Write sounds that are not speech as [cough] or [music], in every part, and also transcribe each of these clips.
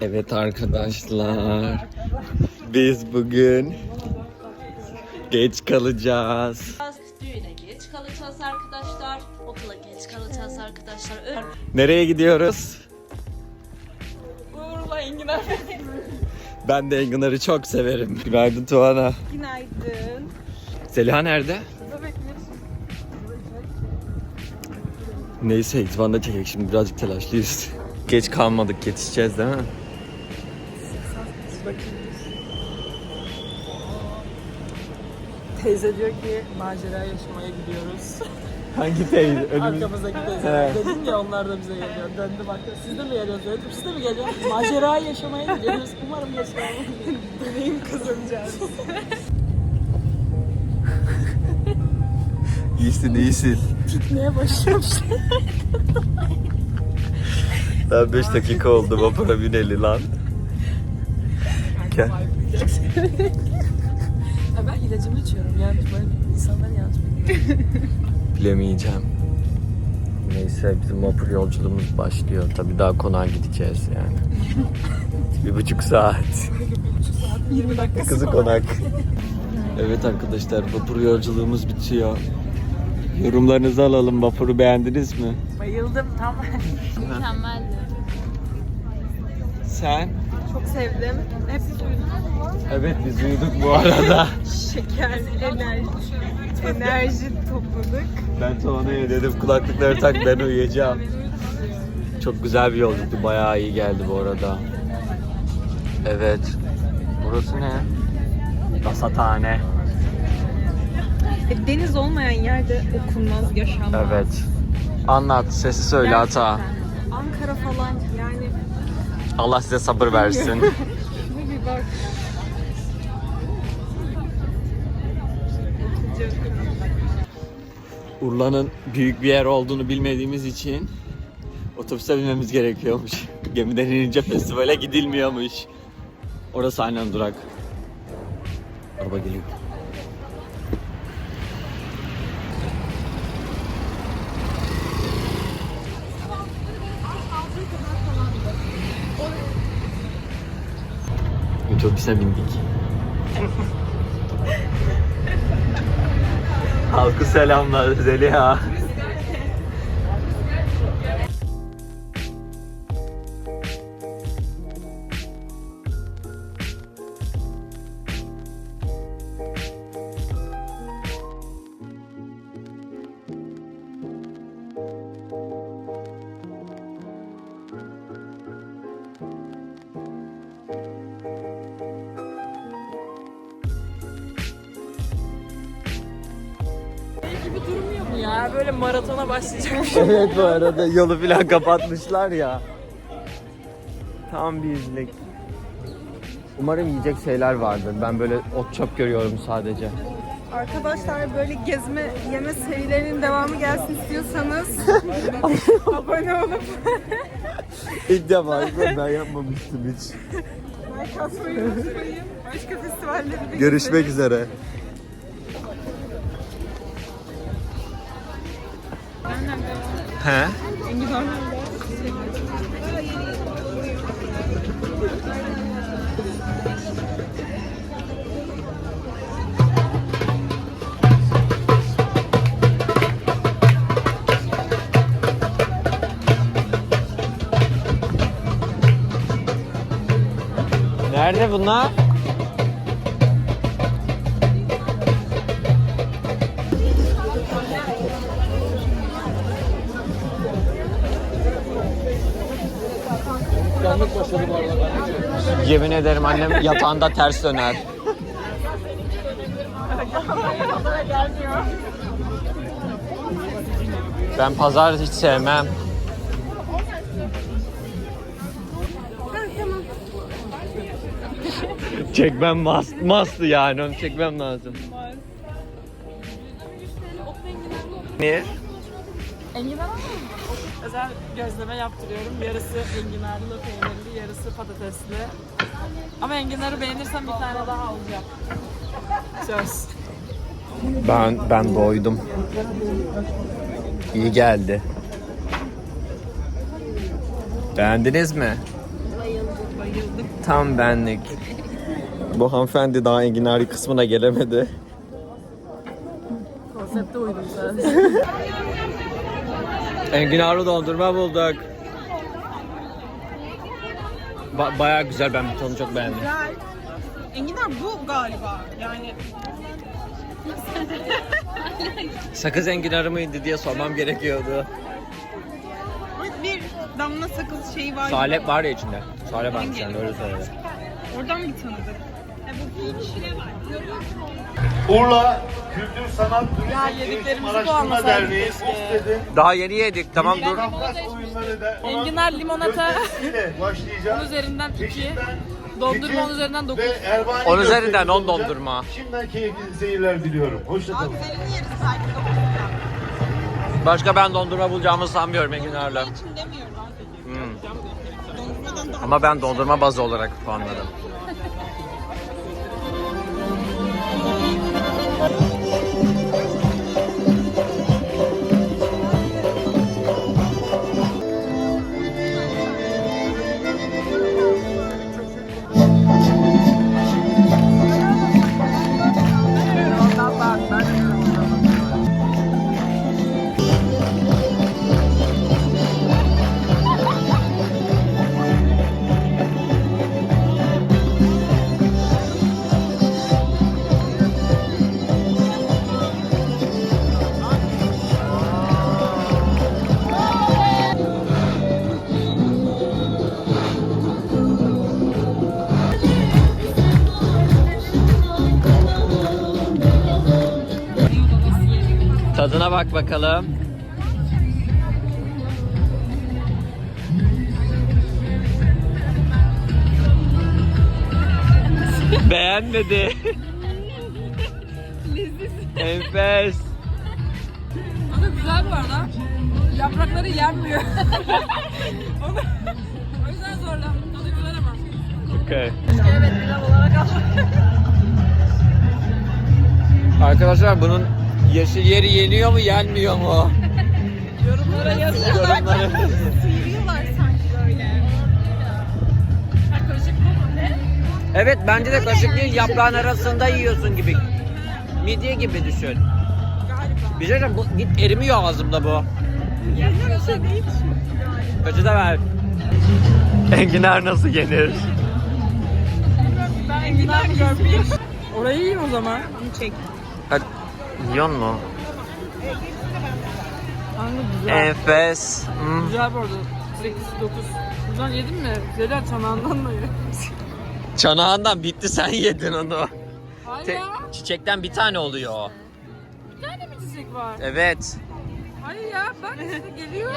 Evet arkadaşlar. Biz bugün geç kalacağız. Düğüne geç kalacağız arkadaşlar. Okula geç kalacağız arkadaşlar. Nereye gidiyoruz? Uğur'la Enginar. Ben de Enginar'ı çok severim. Günaydın Tuana. Günaydın. Seliha nerede? Neyse İtvan'da çekek şimdi birazcık telaşlıyız. Geç kalmadık yetişeceğiz değil mi? Teyze diyor ki macera yaşamaya gidiyoruz. Hangi teyze? [laughs] Arkamızdaki teyze. Dedim ya onlar da bize geliyor. Döndü baktı. Siz de mi geliyorsunuz? Dedim siz de mi geliyorsunuz? Macera yaşamaya gidiyoruz. Umarım yaşamam. Deneyim kazanacağız. [laughs] İyisin iyisin. Neye başlamışlar? Daha 5 dakika oldu vapura bineli lan. Gel. İlacımı içiyorum. Yani böyle insanlar yanlış biliyor. [laughs] Bilemeyeceğim. Neyse bizim vapur yolculuğumuz başlıyor. Tabii daha konağa gideceğiz yani. [laughs] bir buçuk saat. 20 dakika Kızı konak. Evet arkadaşlar vapur yolculuğumuz bitiyor. Yorumlarınızı alalım. Vapuru beğendiniz mi? Bayıldım tam. Mükemmeldi. Sen? Çok sevdim. Hep uyudunuz mu? Evet biz uyuduk bu arada. [laughs] Şeker, enerji, enerji topladık. ben Tuana'ya dedim kulaklıkları tak ben uyuyacağım. Çok güzel bir yolculuktu. Bayağı iyi geldi bu arada. Evet. Burası ne? Rasathane. E, deniz olmayan yerde okunmaz, yaşanmaz. Evet. Anlat. Sesi söyle hata. Ankara falan yani Allah size sabır versin. şuna bir bak. Urla'nın büyük bir yer olduğunu bilmediğimiz için otobüse binmemiz gerekiyormuş. [laughs] Gemiden inince festivale gidilmiyormuş. Orası aynen durak. Araba geliyor. Otobüse bindik. Halkı selamlar Zeliha. Ya? Böyle maratona başlayacak. [laughs] evet bu arada yolu falan kapatmışlar ya. Tam bir izlik. Umarım yiyecek şeyler vardır. Ben böyle ot çöp görüyorum sadece. Arkadaşlar böyle gezme, yeme serilerinin devamı gelsin istiyorsanız [laughs] abone olup İlk defa ben yapmamıştım hiç. atmayı unutmayın. Başka festivallere de Görüşmek üzere. He? Nerede bunlar? Yemin ederim annem yatağında ters döner. Ben pazar hiç sevmem. Çekmem must, must yani onu çekmem lazım. Niye? Enginar ama özel gözleme yaptırıyorum. Yarısı enginarlı, peynirli, yarısı patatesli. Ama enginarı beğenirsem bir tane daha alacağım. Söz. Ben ben doydum. İyi geldi. Beğendiniz mi? Bayıldım. Bayıldık. Tam benlik. Bu hanımefendi daha enginari kısmına gelemedi. Konsepte uydum sadece. [laughs] Enginarlı dondurma bulduk. Ba- bayağı güzel ben tonu çok beğendim. Güzel. Enginar bu galiba. Yani Sakız enginarı mıydı diye sormam gerekiyordu. bir damla sakız şeyi var. Salep var ya içinde. Salep varmış yani öyle söyledi. Oradan bir tanıdık. E. Urla Kültür Sanat Ya Turizm Eğitim yediklerimizi Araştırma puanlasaydık Derneği keşke. OSTED'in Daha yeni yedik tamam dur. Kafkas oyunları da olan Enginar limonata gösterisiyle [laughs] onun başlayacağız. üzerinden 2. Peşinden Dondurma sekiz onun üzerinden 9. ve Erbani On üzerinden on olacak. dondurma. Şimdiden keyifli seyirler diliyorum. Hoşçakalın. Güzelini yeriz sahibi Başka ben dondurma bulacağımı sanmıyorum enginarla. için demiyorum. Hmm. Dondurmadan daha Ama ben dondurma bazı olarak puanladım. Tadına bak bakalım. Beğenmedi. Enfes. Ama güzel bu arada. Yaprakları yenmiyor. [laughs] Onu- o yüzden zorlandım. Tadı güzel ama. Okay. Evet pilav olarak al. Arkadaşlar bunun yeşil yeri yeniyor mu yenmiyor mu? Yorumlara yazın. Yorumlara. sanki böyle. Ha, Kaşık bu mu? Ne? Evet bence de kaşık değil yaprağın arasında yiyorsun gibi. Midye gibi düşün. Galiba. Bir şey bu git erimiyor ağzımda bu. Şey değil. Kaçı da ver. Enginar nasıl yenir? Ben enginar görmeyeyim. Orayı yiyeyim o zaman. Onu çek. Yiyor mu? Güzel. Enfes. Hmm. Güzel bu arada. 8, 9. Buradan yedin mi? Zeliha çanağından da ye. Çanağından bitti sen yedin onu. Hayır Te- ya. çiçekten bir tane oluyor. Bir tane mi çiçek var? Evet. Hayır ya bak işte geliyor.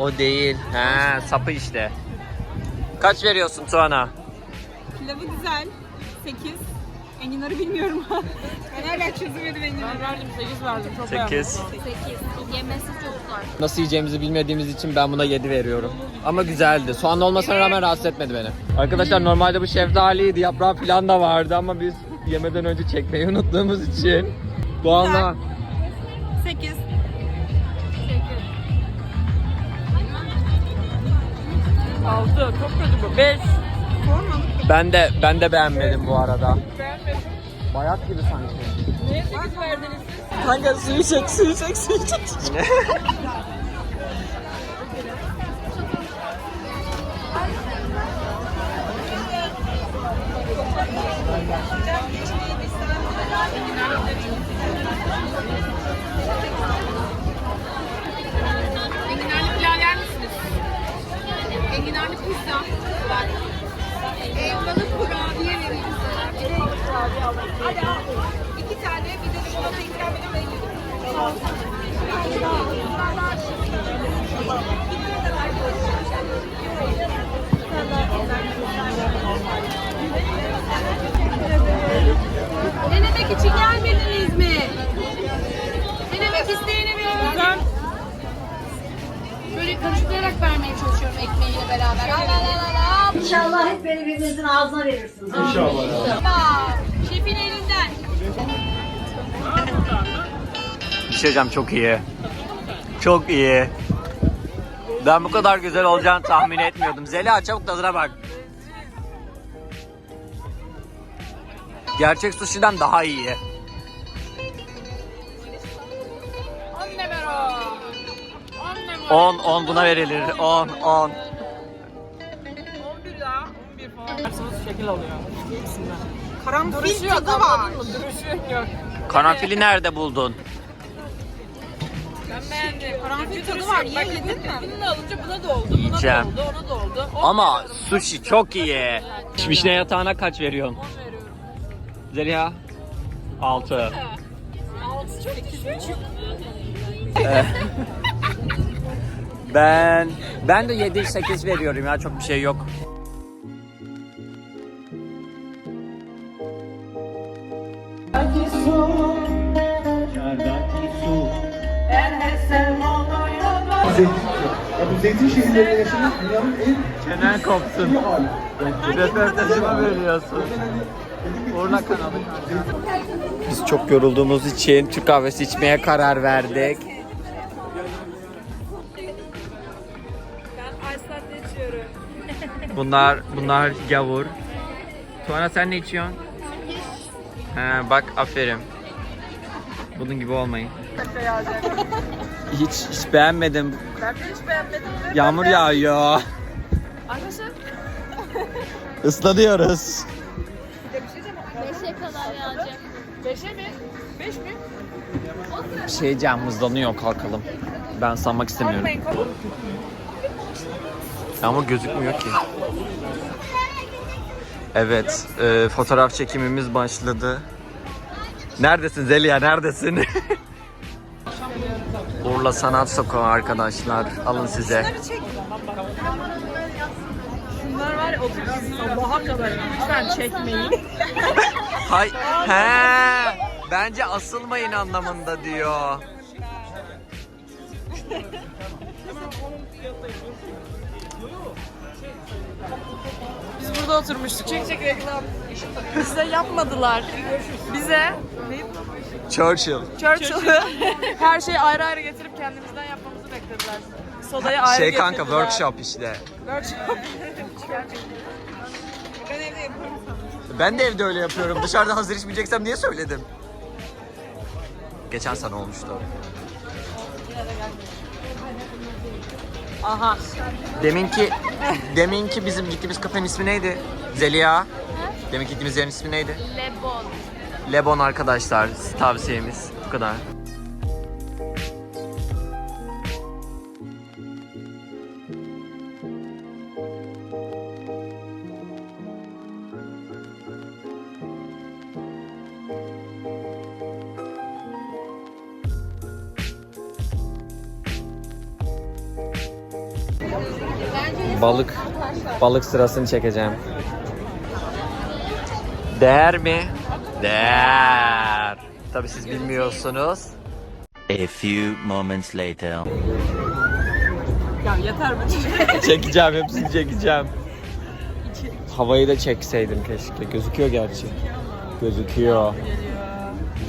O değil. He sapı işte. Kaç veriyorsun Tuana? Pilavı güzel. 8. Enginar'ı bilmiyorum. [laughs] ben hala çözemedim Enginar'ı. Ben verdim 8 verdim. Çok beğendim. 8. 8. Yemesi çok zor. Nasıl yiyeceğimizi bilmediğimiz için ben buna 7 veriyorum. Ama güzeldi. Soğanlı olmasına rağmen rahatsız etmedi beni. Arkadaşlar normalde bu şeftaliydi. Yaprağı falan da vardı ama biz yemeden önce çekmeyi unuttuğumuz için. Doğanla 8. Altı. Çok kötü bu. 5. Ben de ben de beğenmedim bu arada. Beğenmedim. Bayat gibi sanki. Neye 8 verdiniz siz? Kanka suyu çek, suyu çek, suyu çek. [laughs] ekmeğiyle beraber. Al al al al. İnşallah hep beni birbirinizin ağzına verirsiniz. İnşallah. al. Şefin elinden. Bir şey diyeceğim çok iyi. Çok iyi. Ben bu kadar güzel olacağını tahmin etmiyordum. Zeliha çabuk tadına bak. Gerçek sushi'den daha iyi. 10 10 buna verilir. 10 10. 11 ya. 11 falan. Yapsanız şekil alıyor. İkisinden. Karanfil tadı var. Duruşu yok. Karanfili nerede buldun? Ben beğendim. Karanfil tadı var, yemedin mi? Bunu alınca buna da oldu. Buna Yiyeceğim. da oldu. Ona da oldu. Ama sushi çok iyi. Vişne yatağına kaç veriyorsun? 10 veriyorum. Zeliha? 6. 6 çok düşük. [laughs] Ben ben de 7 8 veriyorum ya çok bir şey yok. Zeytin, ya bu zeytin şehirlerinde yaşamak dünyanın en Çenen kopsun. Röportajıma veriyorsun. Urna kanalı. Biz çok yorulduğumuz için Türk kahvesi içmeye karar verdik. Bunlar bunlar gavur. Tuana sen ne içiyorsun? He, bak aferin. Bunun gibi olmayın. Hiç hiç beğenmedim. Ben de hiç beğenmedim. Yağmur Ben de- yağıyor. Arkadaşlar Islanıyoruz. 5'e kadar yağacak. 5'e mi? 5 mi? Şey diyeceğim hızlanıyor kalkalım. Ben sanmak istemiyorum. Korkmayın korkmayın. Yağmur gözükmüyor ki. Evet, e, fotoğraf çekimimiz başladı. Neredesin Zeliha, neredesin? [laughs] Urla Sanat Sokağı arkadaşlar. Alın size. Bunlar var ya sabaha kadar. Lütfen çekmeyin. [laughs] Hay, he, bence asılmayın anlamında diyor. Burada oturmuştuk. Çek çek reklam. Bize yapmadılar. Bize Churchill. Churchill'ı [laughs] her şeyi ayrı ayrı getirip kendimizden yapmamızı beklediler. Sodayı ayrı Şey kanka getirdiler. workshop işte. Workshop. [laughs] Ben evde sana. Ben de evde öyle yapıyorum. Dışarıda hazır içmeyeceksem niye söyledim? Geçen sene olmuştu. Aha. Deminki deminki bizim gittiğimiz kafenin ismi neydi? Zeliha. Deminki gittiğimiz yerin ismi neydi? Lebon. Lebon arkadaşlar tavsiyemiz bu kadar. Balık balık sırasını çekeceğim. Değer mi? Değer. Tabii siz bilmiyorsunuz. A few moments later. Ya yeter bu [laughs] çekeceğim hepsini çekeceğim. Havayı da çekseydim keşke. Gözüküyor gerçi. Gözüküyor.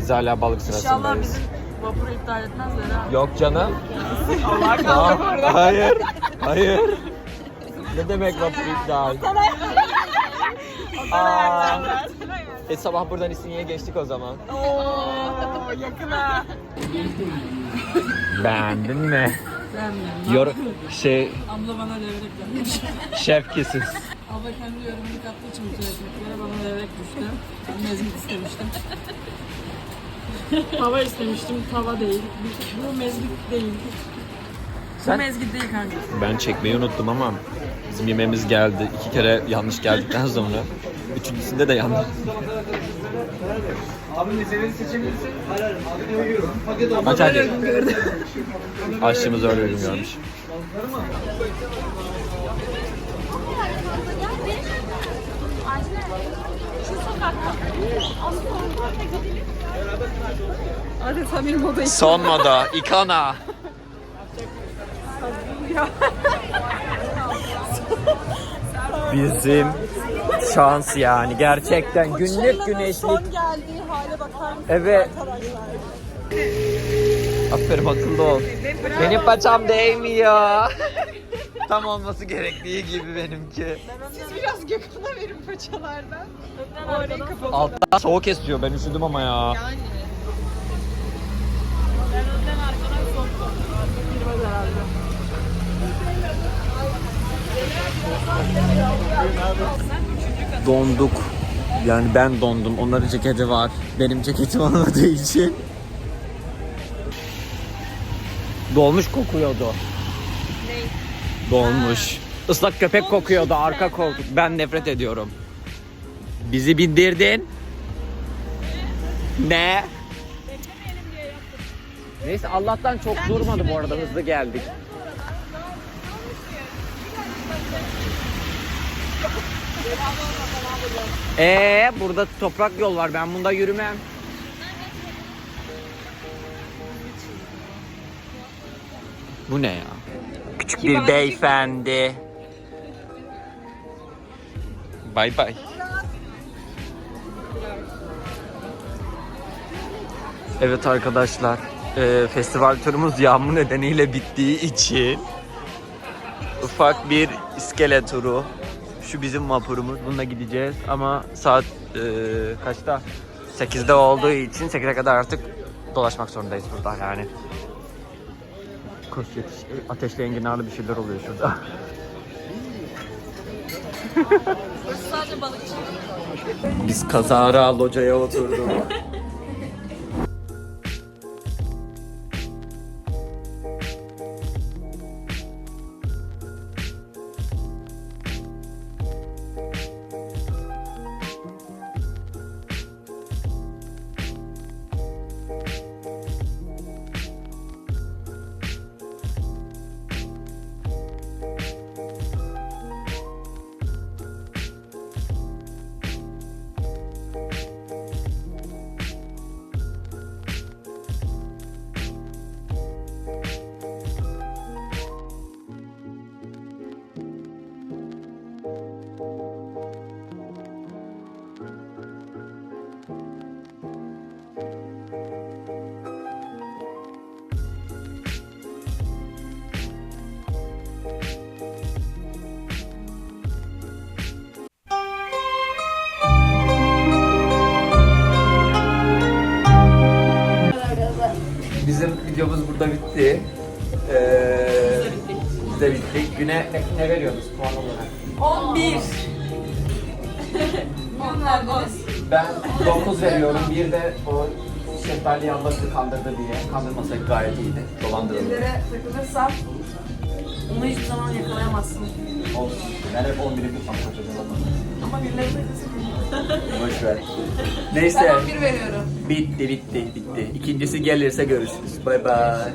Biz hala balık İnşallah sırasındayız. bizim vapuru iptal etmezler ha. Yok canım. [laughs] Allah kaldık orada. Hayır. Hayır. Ne demek vapur iptal? Aa. E sabah buradan İstinye'ye geçtik o zaman. Oo, yakına. Beğendin mi? Beğenmiyorum. Yor şey Abla bana levrek vermiş. şef kesiz. Abla kendi yorumunu kattığı için bütün ekmeklere bana levrek düştü. Ben mezgit istemiştim. Tava istemiştim, tava değil. Bu mezgit değil. Sen- Bu mezgit değil kanka. Ben çekmeyi unuttum ama bizim yemeğimiz geldi. İki kere yanlış geldikten sonra. Üçüncüsünde de yanlış. Aç hadi. Aşçımız öyle ürün görmüş. Adeta bir moda Son moda, ikona. [laughs] Bizim şans yani gerçekten günlük güneşlik. Son geldiği hale bakar mısın Evet. arkadaşlar? Aferin akıllı ol. Benim paçam değmiyor. [laughs] Tam olması gerektiği gibi benimki. Siz biraz Gökhan'a verin paçalardan. Orayı kapatın. Alttan soğuk esiyor. Ben üşüdüm ama ya. Yani. Ben önden arkadan soktum. Girmez herhalde. Donduk. Yani ben dondum. Onların ceketi var. Benim ceketim [laughs] olmadığı için. Dolmuş kokuyordu. Dolmuş. Islak köpek kokuyordu arka koltuk. Ben nefret ediyorum. Bizi bindirdin. Ne? Neyse Allah'tan çok durmadı bu arada hızlı geldik. Ee burada toprak yol var. Ben bunda yürümem. Bu ne ya? Küçük bir beyefendi. Bay bay. Evet arkadaşlar, e, festival turumuz yağmur nedeniyle bittiği için ufak bir iskele turu. Şu bizim vapurumuz. Bununla gideceğiz ama saat e, kaçta? 8'de olduğu için 8'e kadar artık dolaşmak zorundayız burada yani. Koş yetiş. Ateşli enginarlı bir şeyler oluyor şurada. Biz kazara locaya oturduk. [laughs] bittik. Güne ne, veriyoruz puan olarak? 11. Ben 9 veriyorum. Bir de o şeftali ablası kandırdı diye. Kandırmasak gayet iyiydi. Dolandırıldı. Dillere takılırsan onu hiçbir zaman yakalayamazsın. Olsun. Ben hep 11'i bir tam kaçacağım. Ama birileri takılsın. Boş ver. [laughs] Neyse. Ben 11 veriyorum. Bitti bitti bitti. İkincisi gelirse görüşürüz. Bay bay.